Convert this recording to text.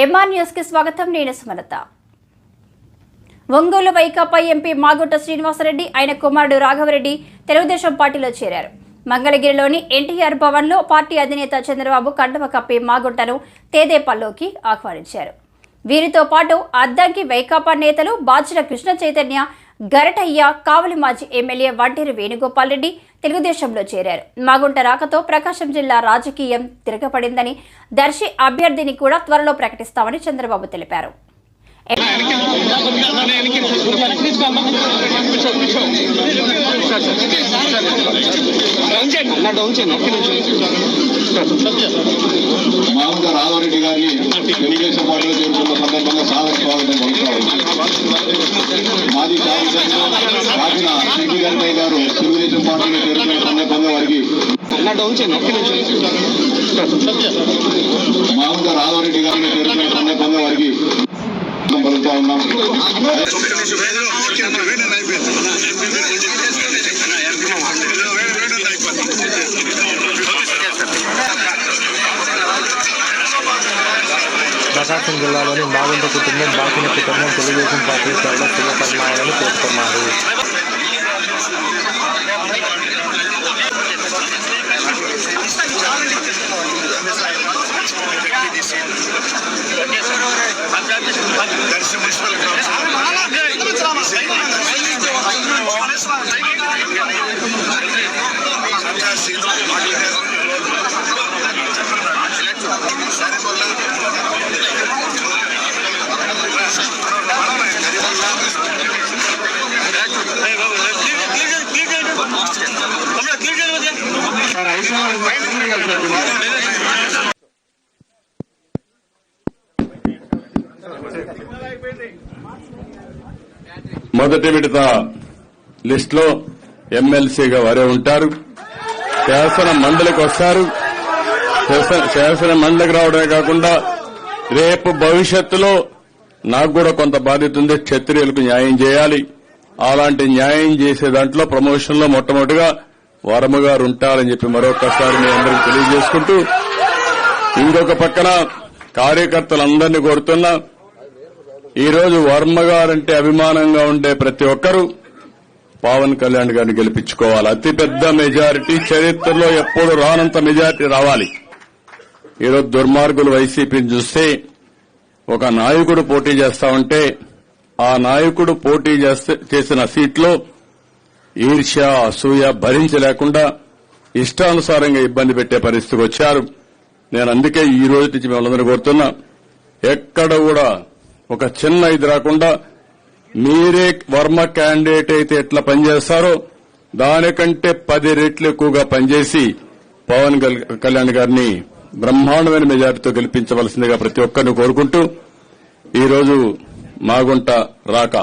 MR న్యూస్కి స్వాగతం నేను సుమలత. ఒంగోలు వైకాపా ఎంపీ మాగుంట శ్రీనివాసరెడ్డి ఆయన కుమారుడు రాఘవరెడ్డి తెలుగుదేశం పార్టీలో చేరారు. మంగళగిరిలోని ఎన్టీఆర్ భవన్లో పార్టీ అధినేత చంద్రబాబు కండవ కప్పి మాగుంటను తేదేపల్లోకి ఆహ్వానించారు. వీరితో పాటు అద్దంకి వైకాపా నేతలు బాచిన కృష్ణ చైతన్య గరటయ్య కావలి మాజీ ఎమ్మెల్యే వంటేరు వేణుగోపాల్ రెడ్డి తెలుగుదేశంలో చేరారు. మాగుంట రాకతో ప్రకాశం జిల్లా రాజకీయం తిరగబడిందని దర్శి అభ్యర్థిని కూడా త్వరలో ప్రకటిస్తామని చంద్రబాబు తెలిపారు. మామూలుగా రాఘవరెడ్డి గారిని తెలుగుదేశం పార్టీలో చేరుకున్న సందర్భంగా సాదర మాది మాజీ శాసనసభ్యులు రాసిన శెట్టి గారు తెలుగుదేశం పార్టీని చేరుకునే సందర్భంగా వారికి మామూలుగా రాఘవరెడ్డి గారిని చేరుకునే సందర్భంగా వారికి పలుకుతా ఉన్నాం ప్రకాశం జిల్లాలోని మాగుంట కుటుంబం బాకిన కుటుంబం తెలుగుదేశం పార్టీ చాలా శుభపరిణామాలను పేర్కొన్నారు మొదటి విడత లిస్ట్లో ఎమ్మెల్సీగా వారే ఉంటారు. శాసన మండలికి వస్తారు. శాసన- శాసన మండలికి రావడమే కాకుండా రేపు భవిష్యత్తులో నాకు కూడా కొంత బాధ్యత ఉంది. క్షత్రియులకు న్యాయం చేయాలి. అలాంటి న్యాయం చేసే దాంట్లో ప్రమోషన్లో మొట్టమొదటిగా వరమ గారు ఉంటారని చెప్పి మరొకసారి మీ అందరికి తెలియజేసుకుంటూ ఇంకొక పక్కన కార్యకర్తలందరినీ కోరుతున్నా ఈరోజు రోజు వర్మ గారంటే అభిమానంగా ఉండే ప్రతి ఒక్కరూ పవన్ కళ్యాణ్ గారిని గెలిపించుకోవాలి. అతిపెద్ద మెజారిటీ చరిత్రలో ఎప్పుడు రానంత మెజారిటీ రావాలి. ఈరోజు దుర్మార్గులు వైసీపీని చూస్తే ఒక నాయకుడు పోటీ చేస్తా ఉంటే ఆ నాయకుడు పోటీ చేస్తే చేసిన సీట్లో ఈర్ష్య అసూయ భరించలేకుండా ఇష్టానుసారంగా ఇబ్బంది పెట్టే పరిస్థితికి వచ్చారు. నేను అందుకే ఈ రోజు నుంచి మిమ్మల్ని కోరుతున్నా ఎక్కడ కూడా ఒక చిన్న ఇది రాకుండా మీరే వర్మ క్యాండిడేట్ అయితే ఎట్లా పనిచేస్తారో దానికంటే పది రెట్లు ఎక్కువగా పనిచేసి పవన్ కల్- కళ్యాణ్ గారిని బ్రహ్మాండమైన మెజార్టీతో గెలిపించవలసిందిగా ప్రతి ఒక్కరిని కోరుకుంటూ ఈరోజు మాగుంట రాక.